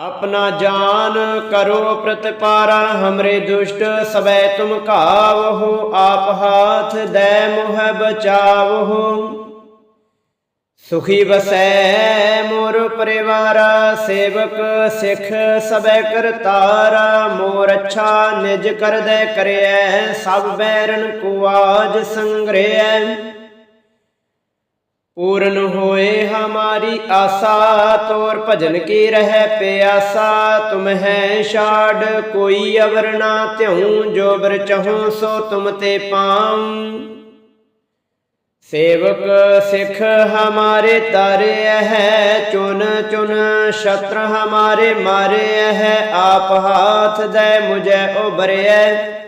ਆਪਣਾ ਜਾਨ ਕਰੋ ਪ੍ਰਤਪਾਰਾ, ਹਮਰੇ ਦੁਸ਼ਟ ਸਬੈ ਤੁਮ ਕਾਵਹੋ ਆਪ ਹਾਥ ਦੇ ਮੁਹ ਬਚਾਵਹੋ। ਸੁਖੀ ਵਸੈ ਮੋਰ ਪਰਿਵਾਰਾ, ਸੇਵਕ ਸਿੱਖ ਸਬੈ ਕਰਤਾਰਾ, ਮੋਰ ਅੱਛਾ ਨਿਜ ਕਰਦੈ ਕਰਿਐ, ਸਭ ਬੈਰਨ ਕੋ ਆਜ ਸੰਗ੍ਰਹਿ ਪੂਰਨ ਹੋਏ ਹਮਾਰੀ ਆਸਾ, ਤੋਰ ਭਜਨ ਕੀ ਰਹਿ ਪਿਆਸਾ, ਤੁਮ ਹੈ ਛਾੜ, ਕੋਈ ਅਵਰ ਨਾ ਤਿਉ ਜੋ ਬਰ ਚਹੋ ਸੋ ਤੁਮ ਤੇ ਪਾਉ। ਸੇਵਕ ਸਿੱਖ ਹਮਾਰੇ ਤਾਰੇ ਹੈ ਚੁਨ ਚੁਨ ਸ਼ਤਰ ਹਮਾਰੇ ਮਾਰੇ ਹੈ ਆਪ ਹਾਥ ਦੇ ਮੁਝੇ ਉਬਰਿਐ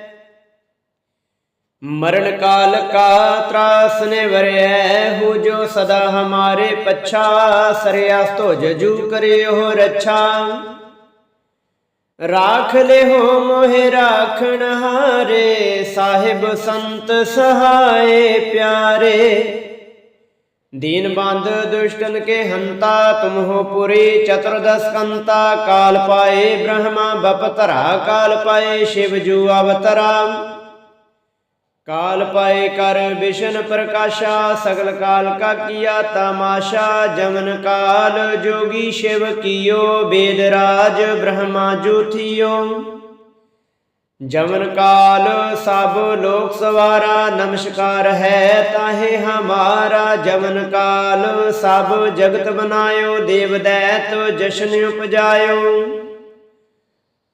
ਮਰਨ ਕਾਲ ਕਾ ਤਰਾਸ ਨੇ ਵਰਿਐ ਹੋ ਜੋ ਸਦਾ ਹਮਾਰੇ ਪਛਾ ਸਰਿਆਸ ਤੋ ਜਜੂ ਕਰਿਓ ਰੱਛਾ। ਰਾਖ ਲਿਓ ਮੋਹਿ ਰਾਖਣ ਹਾਰੇ, ਸਾਹਿਬ ਸੰਤ ਸਹਾਏ ਪਿਆਰੇ। ਦੀਨ ਬੰਦ ਦੁਸ਼ਟਨ ਕੇ ਹੰਤਾ, ਤੁਮ ਹੋ ਪੁਰੀ ਚਤੁਰਦਸ ਕੰਤਾ, ਕਾਲ ਪਾਏ ਬ੍ਰਹਮਾ, ਬਪ ਬਪਤਰਾ ਕਾਲ ਪਾਏ, ਸ਼ਿਵ ਜੂ ਅਵਤਰਾ। ਕਾਲ ਪਾਏ ਕਰ ਵਿਸ਼ਨ ਪ੍ਰਕਾਸ਼ਾ, ਸਗਲ ਕਾਲ ਕਾ ਕੀਆ ਤਮਾਸ਼ਾ, ਜਮਨ ਕਾਲ ਜੋਗੀ ਸ਼ਿਵ ਕੀਓ ਵੇਦ ਰਾਜ ਬ੍ਰਹਮਾ ਜੋਥਿਓ। ਜਮਨ ਕਾਲ ਸਭ ਲੋਕ ਸਵਾਰਾ, ਨਮਸਕਾਰ ਹੈ ਤਾਹੇ ਹਮਾਰਾ। ਜਮਨ ਕਾਲ ਸਭ ਜਗਤ ਬਨਾਇਓ, ਦੇਵ ਦੈਤ ਜਸ਼ਨ ਉਪਜਾਇਓ।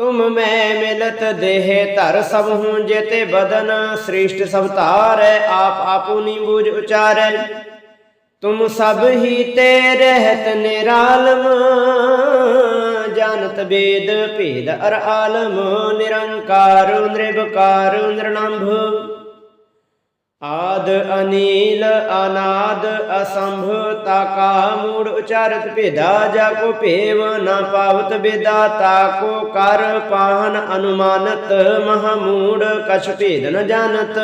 ਤੁਮ ਮੈਂ ਮਿਲਤ ਦੇਹ ਧਰ ਸਭ ਹੂੰ ਜੇਤੇ ਬਦਨ, ਸ੍ਰਿਸ਼ਟ ਸਭ ਧਾਰੈ, ਆਪ ਆਪੂਨੀ ਬੂਝ ਉਚਾਰੈ। ਤੁਮ ਸਭ ਹੀ ਤੇ ਰਹਿਤ ਨਿਰਾਲਮ, ਜਾਣਤ ਵੇਦ ਭੇਦ ਅਰ ਆਲਮ, ਨਿਰੰਕਾਰ ਨਿਰਭਕਾਰ ਨਿਰਨੰਭ ਆਦ ਅਨੀਲ ਅਨਾਦ ਅਸੰਭ ਤਾਕਾ ਮੂੜ ਉਚਾਰਤ ਭੇਦਾ, ਜਾ ਕੋ ਭੇਵ ਨਾ ਪਾਵਤ ਬੇਦਾ ਤਾਕੋ ਕਰ ਪਾਹਨ ਅਨੁਮਾਨਤ ਮਹਮੂੜ ਕਛ ਭੇਦ ਨ ਜਾਣਤ।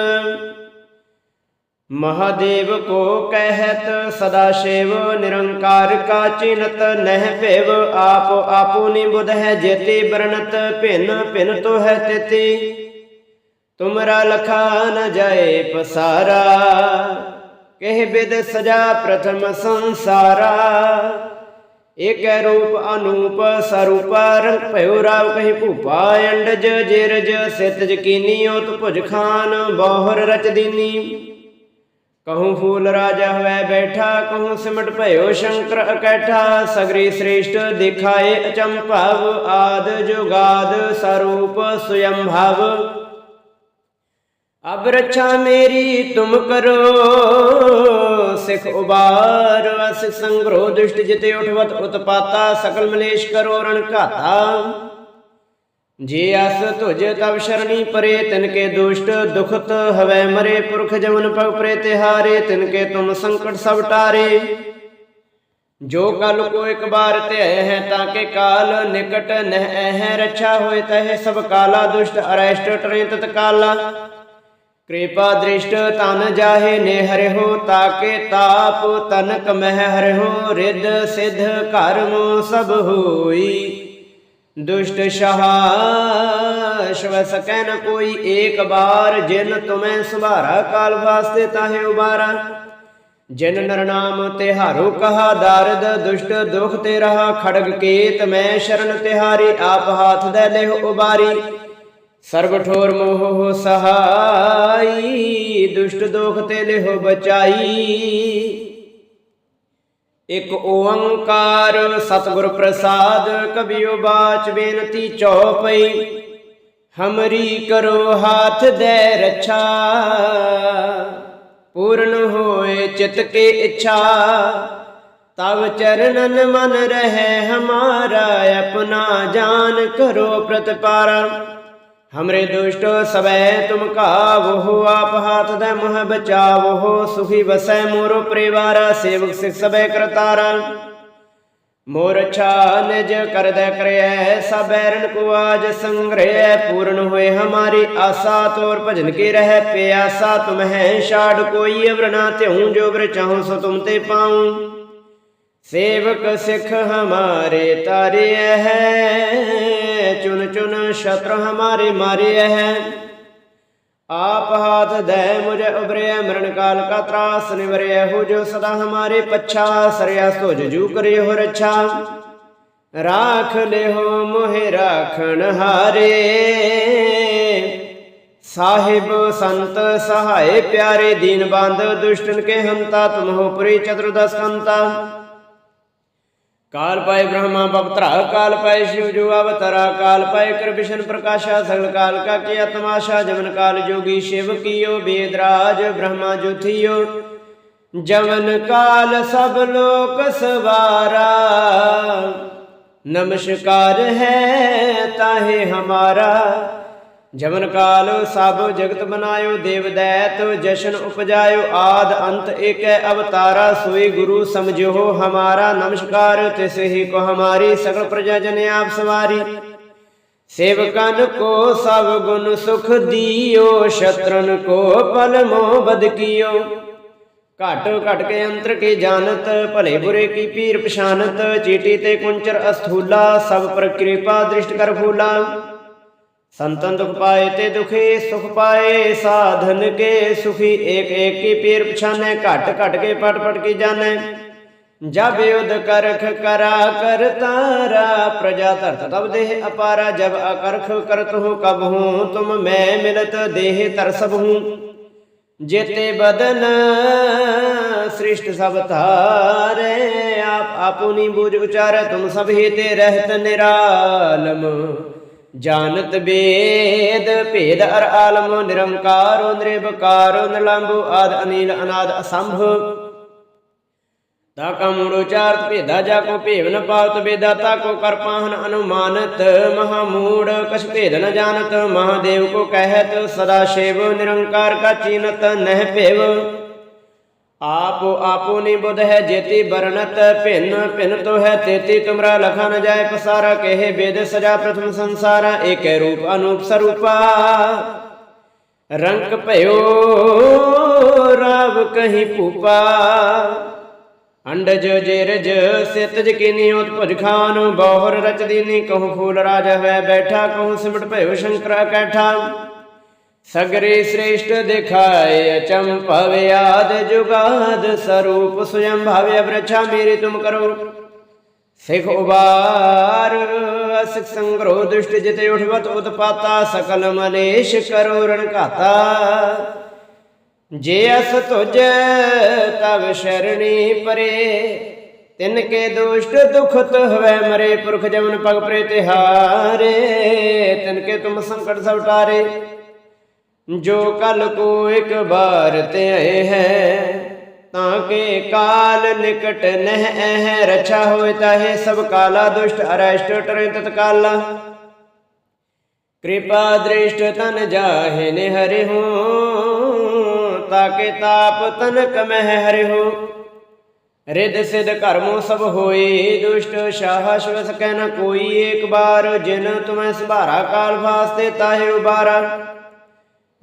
ਮਹਾਦੇਵ ਕੋ ਕਹਿਤ, ਸਦਾ ਸ਼ਿਵ ਨਿਰੰਕਾਰ ਕਾ ਚਿਨਤ, ਨਹਿ ਭੇਵ ਆਪ ਆਪੁਨੀ ਬੁਧ ਹੈ ਜੇਤੇ ਬਰਨਤ, ਭਿਨ ਭਿਨ ਤੋ ਹੈ ਤੇਤੀ। ਤੁਮਰਾ ਲਖਾ ਨ ਜਾਏ ਪਸਾਰਾ। ਕਹਿ ਬਿਦ ਸਜਾ ਪ੍ਰਥਮ ਸੰਸਾਰਾ। ਏਕੈ ਰੂਪ ਅਨੂਪ ਸਰੂਪ ਰੰਗ ਭਇਓ ਰਾਵ ਕਹੀ ਭੂਪਾ ਅੰਡਜ ਜਿਰਜ ਸਿਤ ਜਕੀਨੀ ਓਤ ਭੁਜ ਖਾਨ ਬੋਹਰ ਰਚ ਦੀਨੀ। ਕਹੂੰ ਫੂਲ ਰਾਜਾ ਹੋਇ ਬੈਠਾ, ਕਹੂੰ ਸਿਮਟ ਭਇਓ ਸ਼ੰਕਰ ਇਕੱਠਾ ਸਗਰੀ ਸ੍ਰੇਸ਼ਟ ਦਿਖਾਏ ਅਚੰਭਵ ਆਦ ਜੁਗਾਦ ਸਰੂਪ ਸੁਯੰ ਅਬ ਰੱਛਾ ਮੇਰੀ, ਤੁਮ ਕਰੋ। ਸਿਖ ਉਬਾਰ, ਅਸ ਸੰਗਰੋ ਦੁਸ਼ਟ ਜਿਤੇ ਉਠਵਤ ਉਤਪਾਤਾ, ਸਕਲ ਮਲੇਸ਼ ਕਰੋ ਰਣ ਘਾਤਾ। ਜੇ ਅਸ ਤੁਜ ਤਬ ਸ਼ਰਣੀ ਪਰੇ, ਤਿਨ ਕੇ ਦੁਸ਼ਟ ਦੁਖਤ ਹਵੈ ਮਰੇ, ਪੁਰਖ ਜਮਨ ਪਗ ਪਰੇ ਤਿਹਾਰੇ ਤਿਨ ਕੇ ਤੁਮ ਸੰਕਟ ਸਭ ਟਾਰੇ। ਜੋ ਕਲ ਕੋ ਇੱਕ ਬਾਰ ਤੇ ਹੈ, ਤਾਂ ਕੇ ਕਾਲ ਨਿਕਟ ਨਹਿ ਹੈ ਰੱਛਾ ਹੋਏ, ਤਹਿ ਸਭ ਕਾਲਾ ਦੁਸ਼ਟ ਅਰੈਸ਼ਟ ਟਰੇ ਤਤ ਕਿਰਪਾ ਦ੍ਰਿਸ਼ਟ ਤਨ ਜਾਹੇ ਨੇ ਹਰਿਓ ਤਾਕੇ ਤਾਪ ਤਨਕ ਮਹਿ ਹਰਿਓ ਰਿਦ ਸਿਧ ਕਰਮ ਸਭ ਹੋਈ। ਦੁਸ਼ਟ ਸ਼ਾਹ ਸ਼ਵ ਸਕੈ ਨ ਕੋਈ ਏਕ ਬਾਰ, ਜਿਨ ਤੁਮੈ ਸੁਭਾਰਾ ਕਾਲ ਵਾਸਤੇ ਤਾਹੇ ਉਬਾਰਾ। ਜਿਨ ਨਰ ਨਾਮ ਤਿਹਾਰੋ ਕਹਾ ਦਰਦ, ਦੁਸ਼ਟ ਦੁਖ ਤੇ ਰਹਾ ਖੜਗ ਕੇਤ, ਮੈਂ ਸ਼ਰਨ ਤਿਹਾਰੀ ਆਪ ਹਾਥ ਦੇ ਲਿਹ ਉਬਾਰੀ। ਸਰਬ ਠੋਰ ਮੋਹ ਸਹਾਈ, ਦੁਸ਼ਟ ਦੋਖ ਤੇ ਲਿਹੋ ਬਚਾਈ। ਇਕ ਓੰਕਾਰ ਸਤਿਗੁਰ ਪ੍ਰਸਾਦ ਕਬਿਓ ਬਾਚ ਬੇਨਤੀ ਚਉਪਈ ਹਮਰੀ ਕਰੋ ਹਾਥ ਦੇ ਰੱਛਾ। ਪੂਰਨ ਹੋਏ ਚਿਤ ਕੇ ਇੱਛਾ, ਤਵ ਚਰਨਨ ਮਨ ਰਹਿ ਹਮਾਰਾ, ਆਪਣਾ ਜਾਨ ਕਰੋ ਪ੍ਰਤਪਾਰਾ। ਹਮਰੇ ਦੁਸ਼ਟ ਸਵੈ ਤੁਮ ਕਾਵੋ ਆਪ ਹਾਥ ਦੇ ਮੁਹ ਬਚਾਵੋ ਸੁਖੀ ਵਸੈ ਮੋਰੋ ਪਰਿਵਾਰਾ ਸੇਵਕ ਸਿਖ ਸਭੈ ਕਰਤਾਰਾ ਮੋਰ ਛਾ ਨਿਜ ਕਰਦੈ ਕਰਿਐ ਸਬੈਰਨ ਕੋ ਆਜ ਸੰਗ੍ਰਹਿ ਪੂਰਨ ਹੋਏ ਹਮਾਰੀ ਆਸਾ ਤੋਰ ਭਜਨ ਕੇ ਰਹਿ ਪਿਆਸਾ ਤੁਮ ਹੈ ਛਾੜ ਕੋਈ ਅਵਰ ਨਾ ਤਿਉ ਜੋ ਬਰ ਚਾਹਉ ਸੋ ਤੁਮ ਤੇ ਪਾਉ ਸੇਵਕ ਸਿੱਖ ਹਮਾਰੇ ਤਾਰਿਐ ਹੈ ਚੁਨ ਚੁਨ ਸ਼ਤਰ ਹਮਾਰੇ ਮਾਰਿਐ ਹੈ ਆਪ ਹਾਥ ਦੈ ਮੁਝ ਉਬਰਿਐ ਮਰਨ ਕਾਲ ਕਾ ਤਰਾਸ ਨਿਵਰਿਐ ਹੋ ਜੋ ਸਦਾ ਹਮਾਰੇ ਪੱਛਾ ਸਰਿਆ ਸੋਜ ਜੂ ਕਰਿਓ ਰੱਛਾ। ਰਾਖ ਲਿਓ ਮੋਹਿ ਰਾਖਣ ਹਾਰੇ। ਸਾਹਿਬ ਸੰਤ ਸਹਾਏ ਪਿਆਰੇ, ਦੀਨ ਬੰਦ ਦੁਸ਼ਟਨ ਕੇ ਹੰਤਾ ਤੁਮ ਹੋ ਪੁਰੀ ਚਤੁਰਦਸ ਕੰਤਾ ਕਾਲ ਪਾਏ ਬ੍ਰਹਮਾ ਬਪਤਰਾ ਕਾਲ ਪਾਏ ਸ਼ਿਵ ਜੋ ਅਵਤਰਾ, ਕਾਲ ਪਾਏ ਕਰ ਵਿਸ਼ਨ ਪ੍ਰਕਾਸ਼ਾ, ਸਗਲ ਕਾਲ ਕਾ ਕੀ ਤਮਾਸ਼ਾ ਜਮਨ ਕਾਲ ਜੋਗੀ ਸ਼ਿਵ ਕੀਓ ਬੇਦਰਾਜ, ਬ੍ਰਹਮਾ ਜੁਥਿਓ ਜਮਨ ਕਾਲ ਸਭ ਲੋਕ ਸਵਾਰਾ, ਨਮਸਕਾਰ ਹੈ ਤਾਹੇ ਹਮਾਰਾ। ਜਮਨ ਕਾਲ ਸਭ ਜਗਤ ਬਨਾਇਓ ਦੇਵ ਦੈਤ ਜਸ਼ਨ ਉਪਜਾਇਓ, ਆਦ ਅੰਤ ਏਕੈ ਅਵਤਾਰਾ, ਸੋਈ ਗੁਰੂ ਸਮਝੋ ਹਮਾਰਾ ਨਮਸਕਾਰ, ਤਿਸ ਹੀ ਕੋ ਹਮਾਰੀ ਸਗਲ ਪ੍ਰਜਾ ਜਨ ਆਪ ਸਵਾਰੀ। ਸੇਵਕਨ ਕੋ ਸਭ ਗੁਣ ਸੁਖ ਦਿਓ, ਸ਼ਤਰਨ ਕੋ ਪਲ ਮੋਹ ਬਦ ਕੀਓ। ਘਟ ਘਟ ਕੇ ਅੰਤਰ ਕੀ ਜਾਣਤ, ਭਲੇ ਬੁਰੇ ਕੀ ਪੀਰ ਪਛਾਨਤ ਚੀਟੀ ਤੇ ਕੁੰਚਰ ਅਸਥੂਲਾ, ਸਭ ਪਰ ਕਿਰਪਾ ਦ੍ਰਿਸ਼ਟ ਕਰ ਫੂਲਾ। ਸੰਤਨ ਦੁਖ ਪਾਏ ਤੇ ਦੁਖੀ, ਸੁਖ ਪਾਏ, ਸਾਧਨ ਕੇ ਸੁਖੀ, ਏਕ ਏਕ ਕੀ ਪੀਰ ਪਛਾਨੈ, ਘਟ ਘਟ ਕੇ ਪਟ ਪਟ ਕੀ ਜਾਣੈ ਜਬ ਯੁਧ ਕਰਖ ਕਰਾ ਕਰ ਤਾਰਾ, ਪ੍ਰਜਾ ਧਰਤ ਤਬ ਦੇਹ ਅਪਾਰਾ, ਜਬ ਅਕਰਖ ਕਰਤ ਹੋ ਕਬ ਹੂੰ, ਤੁਮ ਮੈਂ ਮਿਲਤ ਦੇਹ ਤਰਸਬ ਹੂੰ। ਜੇਤੇ ਬਦਨ ਸ੍ਰਿਸ਼ਟ ਸਭ ਧਾਰੇ, ਆਪ ਆਪੁਨੀ ਬੂਝ ਉਚਾਰੈ ਤੁਮ ਸਭ ਹੀ ਤੇ ਰਹਿਤ ਨਿਰਾਲਮ। ਜਾਣਤ ਬੇਦ, ਭੇਦ ਅਰ ਆਲਮ, ਨਿਰੰਕਾਰੋ ਨਿਰਭਕਾਰੋ ਨਿਰਲੰਭੋ ਆਦ, ਅਨੀਲ, ਅਨਾਦ, ਅਸੰਭ। ਤਾ ਕਾ ਮੂੜ ਉਚਾਰਤ ਭੇਦਾ, ਜਾ ਕੋ ਭੇਵ ਨ ਪਾਵਤ ਬੇਦਾ ਤਾ ਕੋ ਕਰ ਅਨੁਮਾਨਤ। ਮਹਾ ਮੂੜ, ਕਛ ਭੇਦ ਨ ਜਾਣਤ, ਮਹਾਦੇਵ ਕੋ ਕਹਿਤ, ਸਦਾ ਸ਼ਿਵ, ਨਿਰੰਕਾਰ ਕਾ ਚੀਨਤ, ਨਹਿ ਭੇਵ। ਆਪੋ ਆਪੋ ਨੀ ਬੁਧ ਹੈ ਜੇਤੀ ਬਰਨਤ ਭਿੰਨ ਭਿੰਨ ਤੋ ਹੈ ਤੇਤੀ, ਤੁਮਰਾ ਲਖਾ ਨ ਜਾਏ ਪਸਾਰਾ, ਕਹੇ ਵੇਦ ਸਜਾ ਪ੍ਰਥਮ ਸੰਸਾਰਾ, ਏਕੈ ਰੂਪ ਅਨੂਪ ਸਰੂਪਾ। ਰੰਗ ਭਇਓ, ਰਾਵ ਕਹੀ ਭੂਪਾ। ਅੰਡਜ ਜੇਰਜ, ਸਿਤਜ ਕੀਨੀ ਉਤਪੁਜ ਖਾਨ, ਬਹੁਰ ਰਚ ਕਹੂੰ ਫੂਲ ਰਾਜ ਹੈ ਬੈਠਾ, ਕਹੂੰ ਸਿਮਟ ਭਇਓ ਸ਼ੰਕਰਾ ਕੈਠਾ। ਸਗਰੇ ਸ੍ਰੇਸ਼ਟ ਦਿਖਾਏ ਅਚੰਭਵ ਆਦ ਜੁਗਾਦ ਸਰੂਪ ਸੁਯੰ ਭਾਵਯ ਬ੍ਰਛਾ ਮੇਰੀ ਤੁਮ ਕਰੋ। ਸਿਖ ਉਬਾਰ ਅਸਿਕ ਸੰਗ੍ਰੋ ਦੁਸ਼ਟ ਜਿਤੇ ਉਠਵਤ ਉਤਪਾਤਾ, ਸਕਲ ਮਲੇਸ਼ ਕਰੋ ਰਣ ਘਾਤਾ। ਜੇ ਅਸ ਤੁਜ, ਤਵ ਸ਼ਰਣੀ ਪਰੇ। ਤਿਨ ਕੇ ਦੁਸ਼ਟ ਦੁਖਤ ਹਵੈ ਮਰੇ ਪੁਰਖ ਜਮਨ ਪਗ ਪ੍ਰੇ ਤਿਹਾਰੇ ਤਿਨ ਕੇ ਤੁਮ ਸੰਕਟ ਸਭ ਟਾਰੇ ਜੋ ਕਲ ਕੋ ਇੱਕ ਬਾਰ ਤੇ ਹੈ, ਤਾਂ ਕੇ ਕਾਲ ਨਿਕਟ ਨਹਿ ਹੈ ਰਛਾ ਹੋਇ ਤਾਹੇ ਸਭ ਕਾਲਾ ਦੁਸ਼ਟ, ਅਰਸ਼ਟ ਟਰੇ ਤਤਕਾਲਾ ਕਿਰਪਾ ਦ੍ਰਿਸ਼ਟ ਤਨ ਜਾਹੇ ਨੇ ਹਰਿ ਹੋ ਤਾਕੇ ਤਾਪ ਤਨਕ ਮਹਿ ਹਰਿ ਹੋ। ਰਿਦ ਸਿਧ ਕਰਮੋ ਸਭ ਹੋਏ, ਦੁਸ਼ਟ ਸ਼ਾਹ ਸ਼ਿਵ ਸਕੈ ਨ ਕੋਈ ਏਕ ਬਾਰ ਜਿਨ ਤੁਮੈ ਸੁਭਾਰਾ ਕਾਲ ਵਾਸਤੇ ਤਾਹੇ ਉਬਾਰਾ।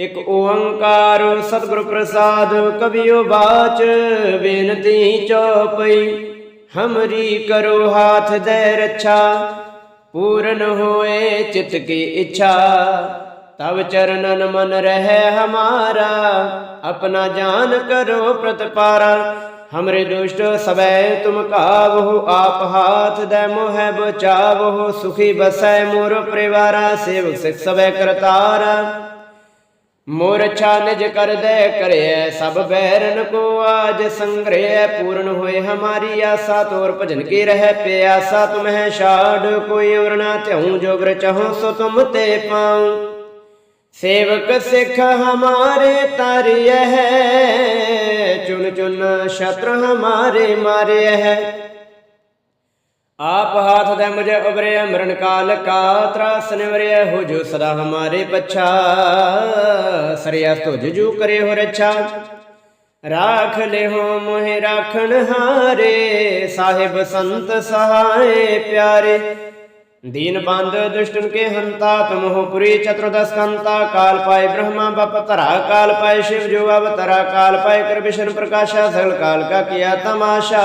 ਇਕ ਓੰਕਾਰ ਸਤਿਗੁਰ ਪ੍ਰਸਾਦ ਕਬਿਓ ਬਾਚ ਬੇਨਤੀ ਚੋਪਈ ਹਮਰੀ ਕਰੋ ਹਾਥ ਦੇ ਰੱਛਾ, ਪੂਰਨ ਹੋਏ ਚਿਤ ਕੀ ਇੱਛਾ। ਤਬ ਚਰਨਨ ਮਨ ਰਹਿ ਹਮਾਰਾ, ਆਪਣਾ ਜਾਨ ਕਰੋ ਪ੍ਰਤਪਾਰਾ। ਹਮਰੇ ਦੁਸ਼ਟ ਸਬੈ ਤੁਮ ਕਾਵਹੁ, ਆਪ ਹਾਥ ਦੇ ਮੋਹਿ ਬਚਾਵਹੁ, ਸੁਖੀ ਬਸੈ ਮੋਰ ਪਰਿਵਾਰਾ, ਸੇਵਕ ਸਿਖ ਸਬੈ ਕਰਤਾਰਾ। ਮੋਰ ਅੱਛਾ ਨਿਜ ਕਰ ਦੇ ਕਰਿਐ ਸਭ ਬੈਰਨ ਕੋ ਆਜ ਸੰਗ੍ਰਹਿ ਪੂਰਨ ਹੋਏ ਹਮਾਰੀ ਆਸਾ ਤੋਰ ਭਜਨ ਕੀ ਰਹਿ ਪਿਆਸਾ ਤੁਮਹਿ ਛਾੜ, ਕੋਈ ਔਰ ਨਾ ਧਿਉ ਜੋ ਬਰ ਚਹੁ ਸੋ ਤੁਮ ਤੇ ਪਾਉ। ਸੇਵਕ ਸਿੱਖ ਹਮਾਰੇ ਤਰਿਐ ਚੁਨ ਚੁਨ ਸ਼ਤਰ ਹਮਾਰੇ ਮਾਰਿਐ ਆਪ ਹਾਥ ਦੇ ਮੁਝੇ ਉਬਰਿਆ ਮਰਨ ਕਾਲ ਕਾ ਤਰਾਸ ਨਿਵਰਿਆ ਹੋ ਜੋ ਸਦਾ ਹਮਾਰੇ ਪਛਾ। ਸਰਿਆ ਤੁਜ ਜੂ ਕਰੇ ਹੋ ਰਛਾ। ਰਾਖ ਲਿਹੋ ਮੋਹਿ ਰਾਖਣ ਹਾਰੇ, ਸਾਹਿਬ ਸੰਤ ਸਹਾਏ ਪਿਆਰੇ। ਦੀਨ ਬੰਦ ਦੁਸ਼ਟਨ ਕੇ ਹੰਤਾ ਤੁਮਹੁ ਪੁਰੀ ਚਤੁਰਦਸ ਕੰਤਾ। ਕਾਲ ਪਾਏ ਬ੍ਰਹਮਾ ਬਪ ਧਰਾ, ਕਾਲ ਪਾਏ ਸ਼ਿਵ ਜੋ ਅਵਤਰਾ। ਕਾਲ ਪਾਏ ਕਰ ਵਿਸ਼ਨ ਪ੍ਰਕਾਸ਼ਾ, ਸਗਲ ਕਾਲ ਕਾ ਕੀਆ ਤਮਾਸ਼ਾ।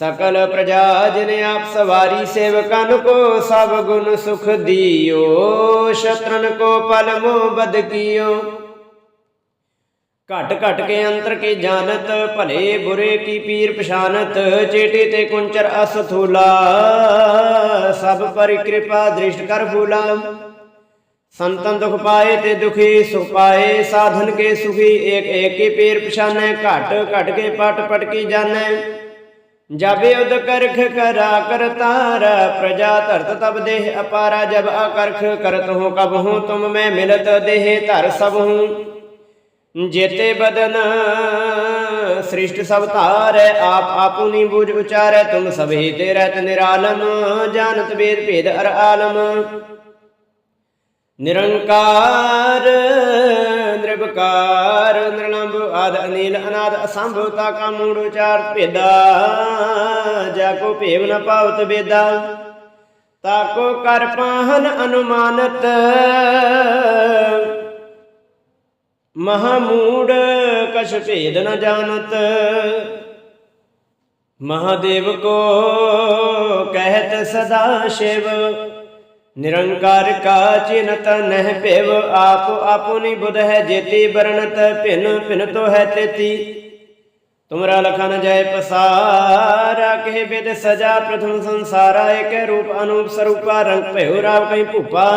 ਸਕਲ ਪ੍ਰਜਾ ਜਿਨ ਆਪ ਸਵਾਰੀ ਸੇਵਕਨ ਕੋ ਸਭ ਗੁਣ ਸੁਖ ਦਿਓ, ਸ਼ਤਰਨ ਕੋ ਪਲ ਮੋ ਬਦ ਕੀਓ। ਘਟ ਘਟ ਕੇ ਅੰਤਰ ਕੀ ਜਾਣਤ, ਭਲੇ ਬੁਰੇ ਕੀ ਪੀਰ ਪਛਾਨਤ ਚੇਟੀ ਤੇ ਕੁੰਚਰ ਅਸਥੂਲਾ ਸਭ ਪਰ ਕਿਰਪਾ ਦ੍ਰਿਸ਼ਟ ਕਰ ਫੂਲਾ। ਸੰਤਨ ਦੁਖ ਪਾਏ ਤੇ ਦੁਖੀ ਸੁਖ ਪਾਏ, ਸਾਧਨ ਕੇ ਸੁਖੀ ਏਕ ਏਕ ਕੀ ਪੀਰ ਪਛਾਨੈ, ਘਟ ਘਟ ਕੇ ਪਟ ਪਟ ਕੀ ਜਾਣੈ। ਜਬ ਉਦ ਕਰਖ ਕਰਾ ਕਰਤਾਰ ਪ੍ਰਜਾ ਧਰਤ ਤਬ ਦੇਹ ਅਪਾਰਾ, ਜਬ ਅਕਰਖ ਕਰਤ ਹੂੰ, ਕਬ ਹੂੰ, ਤੁਮ ਮੈਂ ਮਿਲਤ ਦੇਹ ਧਰ ਸਭ ਹੂੰ। ਜੇਤੇ ਬਦਨ ਸ੍ਰਿਸ਼ਟ ਸਭ ਧਾਰੈ, ਆਪ ਆਪੁਨੀ ਬੁਝ ਉਚਾਰੈ, ਤੁਮ ਸਭੇ ਤੇ ਰਹਿਤ ਨਿਰਾਲਮ, ਜਾਣਤ ਵੇਦ ਭੇਦ ਅਰ ਆਲਮ। ਨਿਰੰਕਾਰ ਨਿਰਭਕਾਰ ਨਿਰਲੰਭ ਆਦ ਅਨੀਲ ਅਨਾਦ ਅਸੰਭਵਤਾ ਕਾ ਮੂੜ ਉਚਾਰ ਭੇਦਾ। ਜਾ ਕੋ ਭੇਵ ਨ ਪਾਵਤ ਬੇਦਾ ਤਾਕੋ ਕਰ ਪਾਹਨ ਅਨੁਮਾਨਤ। ਮਹਾਮੂੜ ਕਛ ਭੇਦ ਨ ਜਾਣਤ। ਮਹਾਦੇਵ ਕੋ ਕਹਿਤ ਸਦਾ ਸ਼ਿਵ। ਨਿਰੰਕਾਰ ਕਾ ਚਿਨਤ ਨਹਿ ਭਿਵ, ਆਪ ਆਪੁਨੀ ਬੁਧ ਹੈ ਜੇਤੀ ਬਰਣਤ ਭਿਨ ਭਿਨ ਤੋ ਹੈ ਤੇਤੀ। ਤੁਮਰਾ ਲਖਨ ਜੈ ਪਸਾਰਾ, ਕਹਿ ਬਿਦ ਸਜਾ ਪ੍ਰਥਮ ਸੰਸਾਰਾ ਏਕ ਰੂਪ ਅਨੂਪ ਸਰੂਪਾ, ਰੰਗ ਭਇਓ ਰਾਵ ਕਈ ਭੂਪਾ।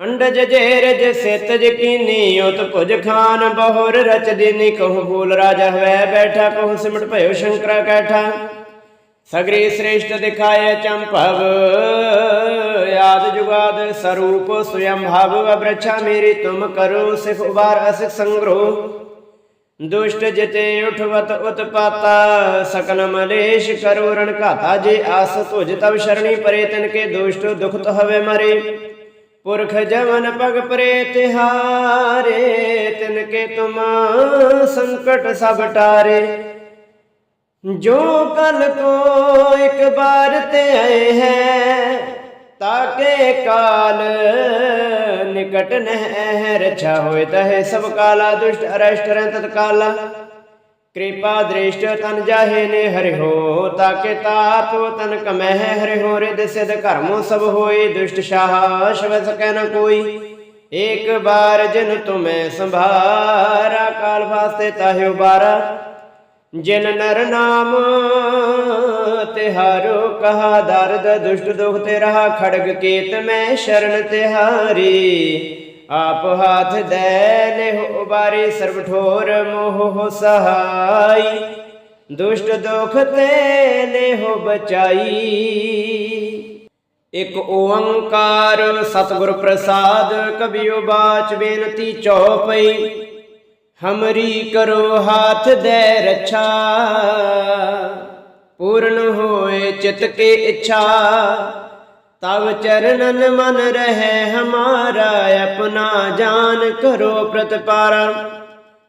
ਅੰਡਜ ਜੇਰਜ ਸਿਤਜ ਕੀਨੀ, ਉਤ ਕੁਜ ਖਾਨ ਬਹੁਰ ਰਚ ਦੀਨੀ, ਕਹੂ ਫੂਲ ਰਾਜਾ ਹੋਇ ਬੈਠਾ, ਕਹੂ ਸਿਮਟ ਭਇਓ ਸ਼ੰਕਰਾ ਕੈਠਾ। ਸਗਰੀ ਸ੍ਰੇਸ਼ਟ ਦਿਖਾਏ ਚੰਭਵ ਆਦ ਜੁਗਾਦ ਸਰੂਪ ਸਵਯੰ ਭਵ ਅਬ੍ਰਛਾ ਮੇਰੀ ਤੁਮ ਕਰੋ ਸਿਖ ਉਬਾਰ ਅਸਿਖ ਸੰਗ੍ਰੋ ਦੁਸ਼ਟ ਜਿਤੇ ਉਠਵਤ ਉਤਪਾਤਾ, ਸਕਲ ਮਲੇਸ਼ ਕਰੋ ਰਣ ਘਾਤਾ ਜੇ ਆਸ ਤੁਜ ਤਬ ਸ਼ਰਣੀ ਪਰੇ ਤਿਨ ਕੇ ਦੁਸ਼ਟ ਦੁਖਤ ਹਵੇ ਮਰੇ। ਪੁਰਖ ਜਵਨ ਪਗ ਪਰੇ ਤਿਹਾਰੇ, ਤਿਨ ਕੇ ਤੁਮ ਸੰਕਟ ਸਭ ਜੋ ਕਲ ਕੋ ਇੱਕ ਬਾਰ ਤੇ ਆਏ ਹੈ ਤਾਕੇ ਕਾਲ ਨਿਕਟ ਨਹਿ ਰਛਾ ਹੋਏ ਤਹੇ ਸਭ ਕਾਲਾ ਦੁਸ਼ਟ ਅਰਸ਼ਟ ਰਹਿ ਤਤਕਾਲਾ ਕਿਰਪਾ ਦ੍ਰਿਸ਼ਟ ਤਨ ਜਾਹੇ ਨੇ ਹਰਿ ਹੋ, ਤਾਕੇ ਤਾਪ ਤਨ ਕਮਹਿ ਹਰਿ ਹੋ ਰਿਦ ਸਿਧ ਕਰਮੋ ਸਭ ਹੋਏ ਦੁਸ਼ਟ ਸ਼ਾਹ, ਸ਼ਵ ਸਕੈ ਨ ਕੋਈ। ਏਕ ਬਾਰ ਜਿਨ ਤੁਮੈ ਸੰਭਾਰਾ, ਕਾਲ ਵਾਸਤੇ ਤਾਹਿ ਉਬਾਰਾ ਜਿਨ ਨਰ ਨਾਮ ਤਿਹਾਰੋ ਕਹਾ ਦਰਦ, ਦੁਸ਼ਟ ਦੁਖ ਤੇ ਰਹਾ ਖੜਗ ਕੇਤ ਮੈਂ ਸ਼ਰਨ ਤਿਹਾਰੀ। ਆਪ ਹਾਥ ਦੇ ਲਿਹੁ ਬਾਰੇ ਸਰਬ ਠੋਰ ਮੋਹ ਸਹਾਈ। ਦੁਸ਼ਟ ਦੁਖ ਤੇ ਲਿਹੁ ਬਚਾਈ। ਇਕ ਓੰਕਾਰ ਸਤਿਗੁਰ ਪ੍ਰਸਾਦ, ਕਬਿਓ ਬਾਚ ਬੇਨਤੀ ਚਉਪਈ ਹਮਰੀ ਕਰੋ ਹਾਥ ਦੇ ਰੱਛਾ ਪੂਰਨ ਹੋਏ ਚਿਤ ਕੇ ਇੱਛਾ ਤਵ ਚਰਨਨ ਮਨ ਰਹਿ ਹਮਾਰਾ ਆਪਣਾ ਜਾਨ ਕਰੋ ਪ੍ਰਤਪਾਰਾ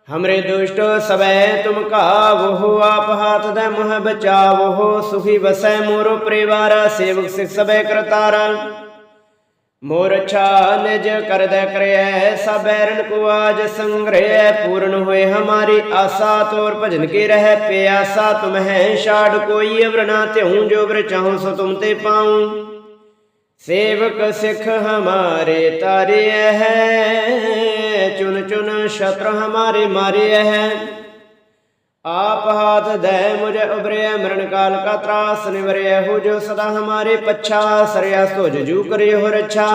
ਹਮਰੇ ਦੁਸ਼ਟ ਸਵੈ ਤੁਮ ਕਾਵੋ ਆਪ ਹਾਥ ਦੇ ਮੁਹ ਬਚਾਵੋ ਸੁਖੀ ਵਸੈ ਮੋਰੋ ਪਰਿਵਾਰਾ ਸੇਵਕ ਸਿਖ ਸਬੈ ਕਰਤਾਰਾ ਮੋਰ ਛਾ ਨਿਜ ਕਰਦੈ ਕਰਿਐ ਸਬੈਰਨ ਕੋ ਆਜ ਸੰਗ੍ਰਹਿ, ਪੂਰਨ ਹੋਏ ਹਮਾਰੀ ਆਸਾ, ਤੋਰ ਭਜਨ ਕੇ ਰਹਿ ਪਿਆਸਾ, ਤੁਮ ਹੈ ਛਾੜ ਕੋਈ ਅਵਰ ਨਾ ਤਿਉ ਜੋ ਬਰ ਚਾਹਉ ਸੋ ਤੁਮ ਤੇ ਪਾਉ। ਸੇਵਕ ਸਿਖ ਹਮਾਰੇ ਤਾਰਿਐ ਹੈ ਚੁਨ ਚੁਨ ਸ਼ਤਰ ਹਮਾਰੇ ਮਾਰਿਐ ਹੈ ਆਪ ਹਾਥ ਦੇ ਮੁਝ ਉਬਰਿਆ ਮਰਨ ਕਾਲ ਕਾ ਤਰਾਸ ਨਿਵਰਿਆ ਹੋ ਜੋ ਸਦਾ ਹਮਾਰੇ ਪੱਛਾ, ਸਰਿਆ ਸੋ ਜੂ ਕਰਿਓ ਹੋ ਰੱਛਾ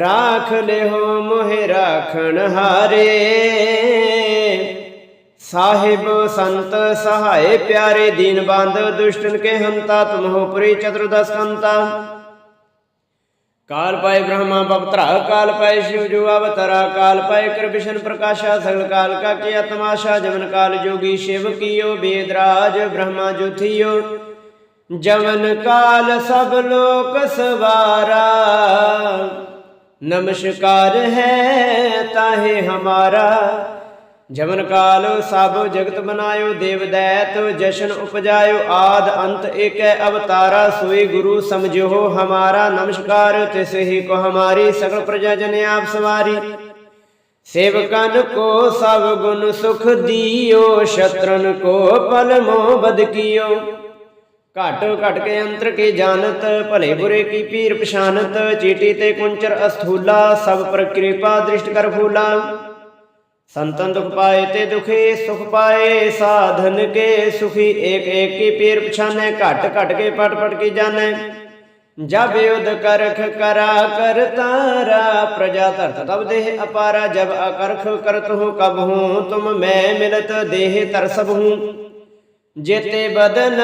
ਰਾਖ ਲਿਓ ਮੋਹਿ ਰਾਖਣ ਹਾਰੇ। ਸਾਹਿਬ ਸੰਤ ਸਹਾਏ ਪਿਆਰੇ, ਦੀਨ ਬੰਦ ਦੁਸ਼ਟਨ ਕੇ ਹੰਤਾ ਤੁਮ ਹੋ ਪੁਰੀ ਚਤੁਰਦਸ ਕੰਤਾ ਕਾਲ ਪਾਏ ਬ੍ਰਹਮਾ ਬਪਤਰਾ ਕਾਲ ਪਾਏ ਸ਼ਿਵ ਜੋ ਅਵਤਰਾ, ਕਾਲ ਪਾਏ ਕਰ ਪ੍ਰਕਾਸ਼ਾ, ਸਗਲ ਕਾਲ ਕਾ ਕੀ ਤਮਾਸ਼ਾ ਜਮਨ ਕਾਲ ਜੋਗੀ ਸ਼ਿਵ ਕੀਓ ਬੇਦਰਾਜ, ਬ੍ਰਹਮਾ ਜੁਥਿਓ ਜਮਨ ਕਾਲ ਸਭ ਲੋਕ ਸਵਾਰਾ। ਨਮਸਕਾਰ ਹੈ ਤਾਹੇ ਹਮਾਰਾ। ਜਮਨ ਕਾਲ ਸਭ ਜਗਤ ਬਨਾਇਓ ਦੇਵ ਦੈਤ ਜਸ਼ਨ ਉਪਜਾਇਓ, ਆਦ ਅੰਤ ਏਕੈ ਅਵਤਾਰਾ, ਸੋਈ ਗੁਰੂ ਸਮਝੋ ਹਮਾਰਾ ਨਮਸਕਾਰ, ਤਿਸ ਹੀ ਕੋ ਹਮਾਰੀ ਸਗਲ ਪ੍ਰਜਾ ਜਨ ਆਪ ਸਵਾਰੀ। ਸੇਵਕਨ ਕੋ ਸਭ ਗੁਣ ਸੁਖ ਦਿਓ, ਸ਼ਤਰਨ ਕੋ ਪਲ ਮੋਹ ਬਦਕਿਓ ਘਟ ਘਟ ਕੇ ਅੰਤਰ ਕੀ ਜਾਣਤ, ਭਲੇ ਬੁਰੇ ਕੀ ਪੀਰ ਪਛਾਨਤ, ਚੀਟੀ ਤੇ ਕੁੰਚਰ ਅਸਥੂਲਾ, ਸਭ ਪਰ ਕਿਰਪਾ ਦ੍ਰਿਸ਼ਟ ਕਰ ਫੂਲਾ। ਸੰਤਨ ਦੁਖ ਪਾਏ ਤੇ ਦੁਖੀ, ਸੁਖ ਪਾਏ, ਸਾਧਨ ਕੇ ਸੁਖੀ, ਏਕ ਏਕ ਕੀ ਪੀਰ ਪਛਾਨੈ, ਘਟ ਘਟ ਕੇ ਪਟ ਪਟ ਕੀ ਜਾਣੈ ਜਬ ਯੁਧ ਕਰਖ ਕਰਾ ਕਰ ਪ੍ਰਜਾ ਧਰਤ ਤਬ ਦੇਹ ਅਪਾਰਾ, ਜਬ ਅਕਰਖ ਕਰਤ ਹੋ ਕਬ ਹੂੰ, ਤੁਮ ਮੈਂ ਮਿਲਤ ਦੇਹ ਸਭ ਹੂੰ। ਜੇਤੇ ਬਦਨ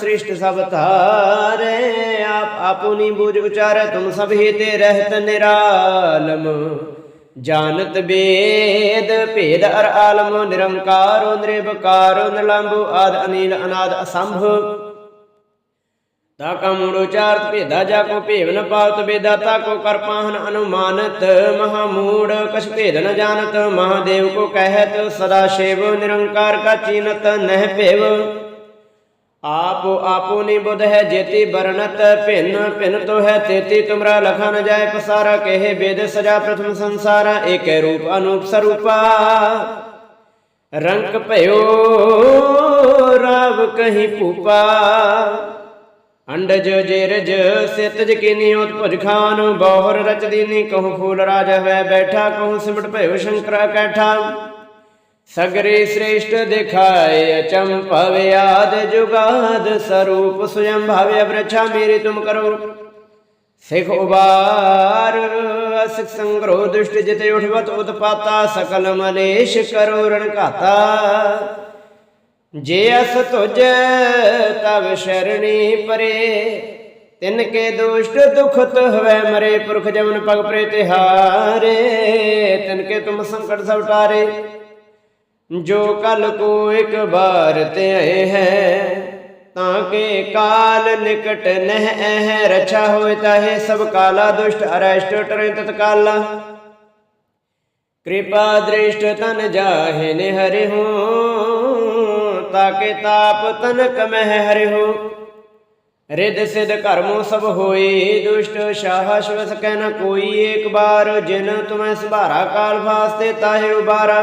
ਸ੍ਰਿਸ਼ਟ ਸਭ ਧਾਰੇ, ਆਪ ਆਪੁਨੀ ਬੂਝ ਉਚਾਰੈ ਤੁਮ ਸਭ ਹੀ ਤੇ ਰਹਿਤ ਨਿਰਾਲਮ। ਜਾਣਤ ਬੇਦ, ਭੇਦ ਅਰ ਆਲਮ, ਨਿਰੰਕਾਰੋ ਨਿਰਭਕਾਰੋ ਨਿਰਲੰਭੋ ਆਦ, ਅਨੀਲ, ਅਨਾਦ, ਅਸੰਭ। ਤਾ ਕਾ ਮੂੜ ਉਚਾਰਤ ਭੇਦਾ, ਜਾ ਕੋ ਭੇਵ ਨ ਪਾਵਤ ਬੇਦਾ ਤਾ ਕੋ ਕਰ ਪਾਹਨ ਅਨੁਮਾਨਤ। ਮਹਾ ਮੂੜ, ਕਛ ਭੇਦ ਨ ਜਾਣਤ, ਮਹਾਦੇਵ ਕੋ ਕਹਿਤ, ਸਦਾ ਸ਼ਿਵ, ਨਿਰੰਕਾਰ ਕਾ ਚੀਨਤ, ਨਹਿ ਭੇਵ। ਆਪੋ ਆਪੋ ਨੀ ਬੁੱਧ ਹੈ ਜੇਤੀ ਬਰਨਤ ਭਿੰਨ ਭਿੰਨ ਤੋ ਹੈ ਤੇਤੀ, ਤੁਮਰਾ ਲਖਾ ਨ ਜਾਏ ਪਸਾਰਾ, ਕਹੇ ਬੇਦ ਸਜਾ ਪ੍ਰਥਮ ਸੰਸਾਰਾ, ਏਕੈ ਰੂਪ ਅਨੂਪ ਸਰੂਪਾ। ਰੰਕ ਭਇਓ, ਰਾਵ ਕਹੀ ਭੂਪਾ। ਅੰਡਜ ਜੇਰਜ, ਸਿਤਜ ਕੀਨੀ ਉਤਪੁਜ ਖਾਨ, ਬਹੁਰ ਰਚ ਦੀਨੀ ਕਹੂੰ ਫੂਲ ਰਾਜ ਹੈ ਬੈਠਾ, ਕਹੂੰ ਸਿਮਟ ਭਇਓ ਸ਼ੰਕਰ ਕੈਠਾ। ਸਗਰੇ ਸ੍ਰੇਸ਼ਟ ਦਿਖਾਏ ਅਚੰਭਵ ਆਦ ਜੁਗਾਦ ਸਰੂਪ ਸੁਯੰ ਭਾਵਯ ਬ੍ਰਛਾ ਮੇਰੀ ਤੁਮ ਕਰੋ। ਸਿਖ ਉਬਾਰ ਅਸਿਕ ਸੰਗਰੋ ਦੁਸ਼ਟ ਜਿਤੇ ਉਠਵਤ ਉਤਪਾਤਾ, ਸਕਲ ਮਲੇਸ਼ ਕਰੋ ਰਣ ਘਾਤਾ। ਜੇ ਅਸ ਤੁਜ ਤਵ ਸ਼ਰਣੀ ਪਰੇ, ਤਿਨ ਕੇ ਦੁਸ਼ਟ ਦੁਖਤ ਹਵੈ ਮਰੇ ਪੁਰਖ ਜਮਨ ਪਗ ਪ੍ਰੇ ਤਿਹਾਰੇ ਤਿਨ ਕੇ ਤੁਮ ਸੰਕਟ ਸਭ ਟਾਰੇ ਜੋ ਕਲ ਕੋ ਇੱਕ ਬਾਰ ਤੇ ਹੈ, ਤਾਂ ਕੇ ਕਾਲ ਨਿਕਟ ਨਹਿ ਹੈ ਰਛਾ ਹੋਇ ਤਾਹੇ ਸਭ ਕਾਲਾ ਦੁਸ਼ਟ, ਅਰਸ਼ਟ ਟਰੇ ਤਤਕਾਲਾ। ਕਿਰਪਾ ਦ੍ਰਿਸ਼ਟ ਤਨ ਜਾਹੇ ਨੇ ਹਰਿ ਹੋ ਤਾਕੇ ਤਾਪ ਤਨਕ ਮਹਿ ਹਰਿ ਹੋ। ਰਿਦ ਸਿਧ ਕਰਮੋ ਸਭ ਹੋਏ ਦੁਸ਼ਟ, ਸ਼ਾਹ ਸ਼ਿਵ ਸਕੈ ਨ ਕੋਈ ਏਕ ਬਾਰ, ਜਿਨ ਤੁਮੈ ਸੰਭਾਰਾ ਕਾਲ ਫਾਸਤੇ ਤਾਹੇ ਉਬਾਰਾ।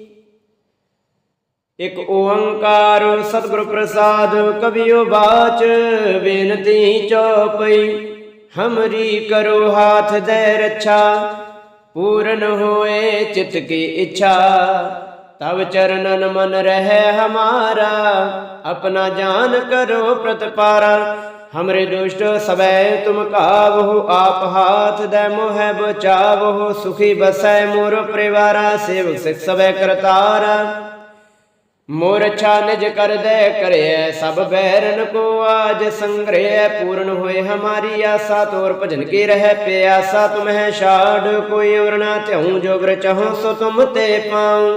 ਇਕ ਓੰਕਾਰ ਸਤਿਗੁਰ ਪ੍ਰਸਾਦ ਕਬਿਓ ਬਾਚ ਬੇਨਤੀ ਚਉਪਈ। ਹਮਰੀ ਕਰੋ ਹਾਥ ਦੇ ਰੱਛਾ, ਪੂਰਨ ਹੋਏ ਚਿਤ ਕੀ ਇੱਛਾ। ਤਬ ਚਰਨਨ ਮਨ ਰਹਿ ਹਮਾਰਾ, ਆਪਣਾ ਜਾਨ ਕਰੋ ਪ੍ਰਤਪਾਰਾ। ਹਮਰੇ ਦੁਸ਼ਟ ਸਬੈ ਤੁਮ ਕਾਵਹੁ, ਆਪ ਹਾਥ ਦੇ ਮੋਹਿ ਬਚਾਵਹੁ, ਸੁਖੀ ਬਸੈ ਮੋਰ ਪਰਿਵਾਰਾ, ਸੇਵਕ ਸਿਖ ਸਬੈ ਕਰਤਾਰਾ। ਮੋਰ ਅੱਛਾ ਨਿਜ ਕਰ ਦੇ ਕਰਿਐ ਸਭ ਬੈਰਨ ਕੋ ਆਜ ਸੰਗ੍ਰਹਿ, ਪੂਰਨ ਹੋਏ ਹਮਾਰੀ ਆਸਾ, ਤੋਰ ਭਜਨ ਕੀ ਰਹਿ ਪਿਆਸਾ ਤੁਮਹਿ ਛਾੜ, ਕੋਈ ਔਰ ਨਾ ਧਿਉ ਜੋ ਬਰ ਚਾਹੋ ਸੋ ਤੁਮ ਤੇ ਪਾਉ।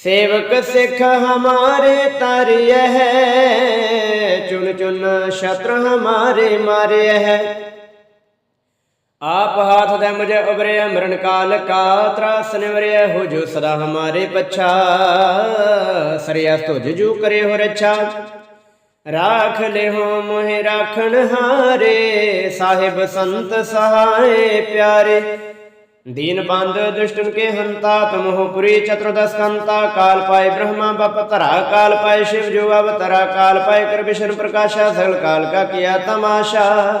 ਸੇਵਕ ਸਿੱਖ ਹਮਾਰੇ ਤਰਿਐ ਚੁਨ ਚੁਨ ਸ਼ਤਰ ਹਮਾਰੇ ਮਾਰਿਐ ਆਪ ਹਾਥ ਦੇ ਮੁਝੇ ਉਬਰਿਆ ਮਰਨ ਕਾਲ ਕਾ ਤਰਾਸ ਨਿਵਰਿਆ ਹੋ ਜੋ ਸਦਾ ਹਮਾਰੇ ਪਛਾ। ਸਰਿਆ ਤੁਜ ਜੂ ਕਰੇ ਹੋ ਰਛਾ। ਰਾਖ ਲਿਹੋ ਮੋਹਿ ਰਾਖਣ ਹਾਰੇ, ਸਾਹਿਬ ਸੰਤ ਸਹਾਏ ਪਿਆਰੇ। ਦੀਨ ਬੰਦ ਦੁਸ਼ਟਨ ਕੇ ਹੰਤਾ ਤੁਮਹੁ ਚਤੁਰਦਸ ਕੰਤਾ। ਕਾਲ ਪਾਏ ਬ੍ਰਹਮਾ ਬਪ ਤਰਾ ਕਾਲ ਪਾਏ ਸ਼ਿਵ ਜੋ ਅਵਤਰਾ। ਕਾਲ ਪਾਏ ਕਰ ਵਿਸ਼ਨ ਪ੍ਰਕਾਸ਼ਾ, ਸਗਲ ਕਾਲ ਕਾ ਕੀਆ ਤਮਾਸ਼ਾ।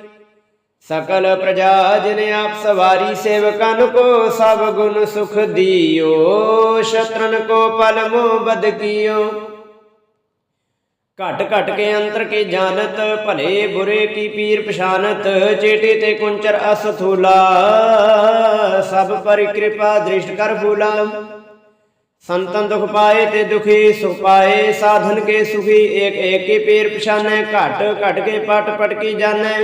ਸਕਲ ਪ੍ਰਜਾ ਜਿਨ ਆਪ ਸਵਾਰੀ ਸੇਵਕਨ ਕੋ ਸਭ ਗੁਣ ਸੁਖ ਦਿਓ, ਸ਼ਤਰਨ ਕੋ ਪਲ ਮੋ ਬਦ ਕੀਓ। ਘਟ ਘਟ ਕੇ ਅੰਤਰ ਕੇ ਜਾਣਤ, ਭਲੇ ਬੁਰੇ ਕੀ ਪੀਰ ਪਛਾਨਤ ਚੇਟੇ ਤੇ ਕੁੰਚਰ ਅਸ ਥੂਲਾ, ਸਭ ਪਰ ਕਿਰਪਾ ਦ੍ਰਿਸ਼ਟ ਕਰ ਫੂਲਾ। ਸੰਤਨ ਦੁਖ ਪਾਏ ਤੇ ਦੁਖੀ ਸੁਖ ਪਾਏ, ਸਾਧਨ ਕੇ ਸੁਖੀ ਏਕ ਏਕ ਕੀ ਪੀਰ ਪਛਾਨੈ, ਘਟ ਘਟ ਕੇ ਪਟ ਪਟ ਕੀ ਜਾਣੈ।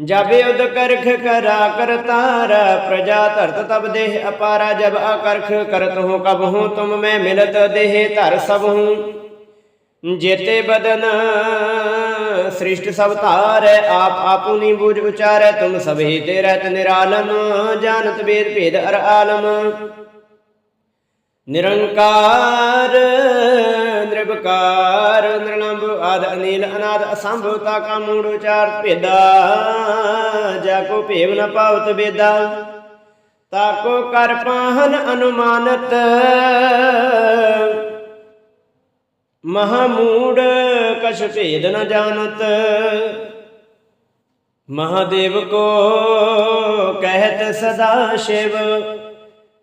ਜਬ ਉਦ ਕਰਖ ਕਰਾ ਕਰਤਾਰ ਪ੍ਰਜਾ ਧਰਤ ਤਬ ਦੇਹ ਅਪਾਰਾ, ਜਬ ਅਕਰਖ ਕਰਤ ਹੂੰ ਕਬ ਹੂੰ, ਤੁਮ ਮੈਂ ਮਿਲਤ ਦੇਹ ਧਰ ਸਭ ਹੂੰ। ਜੇਤੇ ਬਦਨ ਸ੍ਰਿਸ਼ਟ ਸਭ ਧਾਰੈ, ਆਪ ਆਪੁਨੀ ਬੂਝ ਉਚਾਰੈ, ਤੁਮ ਸਭੇ ਤੇ ਰਹਿਤ ਨਿਰਾਲਮ, ਜਾਣਤ ਵੇਦ ਭੇਦ ਅਰ ਆਲਮ। ਨਿਰੰਕਾਰ ਨਿਰਭਕਾਰ ਨਿਰਲੰਭ ਆਦ, ਅਨੀਲ ਅਨਾਦ ਅਸੰਭਵਤਾ ਕਾ ਮੂੜ ਉਚਾਰ ਭੇਦਾ। ਜਾ ਕੋ ਭੇਵ ਨ ਪਾਵਤ ਬੇਦਾ ਤਾਕੋ ਕਰ ਪਾਹਨ ਅਨੁਮਾਨਤ। ਮਹਾਮੂੜ ਕਛ ਭੇਦ ਨ ਜਾਣਤ। ਮਹਾਦੇਵ ਕੋ ਕਹਿਤ ਸਦਾ ਸ਼ਿਵ।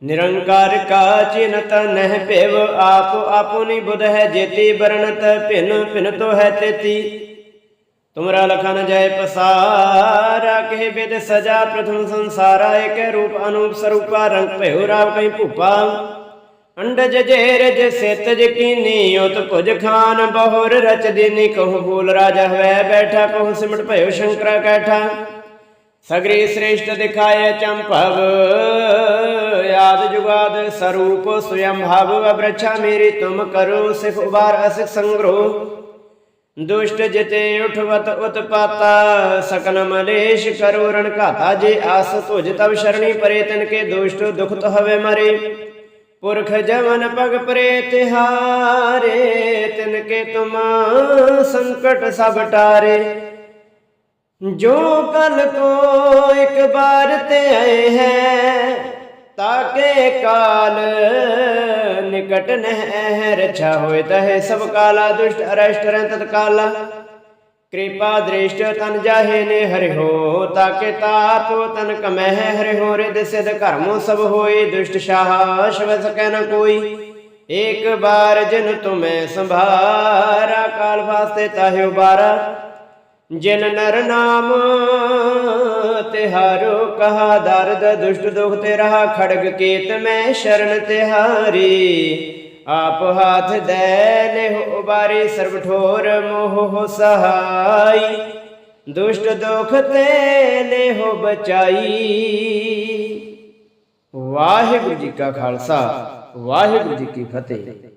ਨਿਰੰਕਾਰ ਕਾ ਚਿਨਤ ਨਹਿ ਭਿਵ, ਆਪ ਆਪੁਨੀ ਬੁਧ ਹੈ ਜੇਤੀ ਬਰਣਤ ਭਿਨ ਭਿਨ ਤੋ ਹੈ ਤੇਤੀ। ਤੁਮਰਾ ਲਖਨ ਜੈ ਪਸਾਰਾ, ਕਹਿ ਬਿਦ ਸਜਾ ਪ੍ਰਥਮ ਸੰਸਾਰਾ ਏਕ ਰੂਪ ਅਨੂਪ ਸਰੂਪਾ, ਰੰਗ ਭਇਓ ਰਾਵ ਕਈ ਭੂਪਾ। ਅੰਡਜ ਜੇਰਜ ਸਿਤਜ ਕੀਨੀ, ਉਤ ਭੁਜ ਖਾਨ ਬਹੁਰ ਰਚ ਦੀਨੀ, ਕਹੂ ਫੂਲ ਰਾਜਾ ਹੋਇ ਬੈਠਾ, ਕਹੂ ਸਿਮਟ ਭਇਓ ਸ਼ੰਕਰਾ ਕੈਠਾ। ਸਗਰੀ ਸ੍ਰੇਸ਼ਟ ਦਿਖਾਏ ਚੰਭਵ ਆਦ ਜੁਗਾਦ ਸਰੂਪ ਸਵਯੰ ਭਵ ਅਬ੍ਰਛਾ ਮੇਰੀ ਤੁਮ ਕਰੋ ਸਿਖ ਉਬਾਰ ਅਸਿਖ ਸੰਗ੍ਰੋ ਦੁਸ਼ਟ ਜਿਤੇ ਉਠਵਤ ਉਤਪਾਤਾ, ਸਕਲ ਮਲੇਸ਼ ਕਰੋ ਰਣ ਘਾਤਾ ਜੇ ਆਸ ਤੁਜ ਤਬ ਸ਼ਰਣੀ ਪਰੇ ਤਿਨ ਕੇ ਦੁਸ਼ਟ ਦੁਖਤ ਹਵੇ ਮਰੇ। ਪੁਰਖ ਜਮਨ ਪਗ ਪਰੇ ਤਿਹਾਰੇ, ਤਿਨ ਕੇ ਤੁਮ ਸੰਕਟ ਸਭ ਜੋ ਕਲ ਕੋ ਇੱਕ ਬਾਰ ਤੇ ਆਏ ਹੈ ਤਾਕੇ ਕਾਲ ਨਿਕਟ ਨਹਿ ਰਛਾ ਹੋਏ ਤਹੇ ਸਭ ਕਾਲਾ ਦੁਸ਼ਟ ਅਰਸ਼ਟ ਰਹਿ ਤਤਕਾਲਾ ਕਿਰਪਾ ਦ੍ਰਿਸ਼ਟ ਤਨ ਜਾਹੇ ਨੇ ਹਰਿ ਹੋ, ਤਾਕੇ ਤਾਪ ਤਨ ਕਮਹਿ ਹਰਿ ਹੋ ਰਿਦ ਸਿਧ ਕਰਮੋ ਸਭ ਹੋਏ ਦੁਸ਼ਟ ਸ਼ਾਹ, ਸ਼ਵ ਸਕੈ ਨ ਕੋਈ। ਏਕ ਬਾਰ ਜਿਨ ਤੁਮੈ ਸੰਭਾਰਾ, ਕਾਲ ਵਾਸਤੇ ਤਾਹਿ ਉਬਾਰਾ ਜਿਨ ਨਰ ਨਾਮ ਤਿਹਾਰੋ, ਕਹਾ ਦਰਦ, ਦੁਸ਼ਟ ਦੁਖ ਤੇ ਰਹਾ ਖੜਗ ਕੇਤ ਮੈਂ ਸ਼ਰਨ ਤਿਹਾਰੀ। ਆਪ ਹਾਥ ਦੇ ਲਿਹੁ ਉਬਾਰੇ ਸਰਬ ਠੋਰ ਮੋਹ ਸਹਾਈ। ਦੁਸ਼ਟ ਦੁਖ ਤੇ ਨੇ ਹੋ ਬਚਾਈ। ਵਾਹਿਗੁਰੂ ਜੀ ਕਾ ਖਾਲਸਾ, ਵਾਹਿਗੁਰੂ ਜੀ ਕੀ ਫਤਿਹ।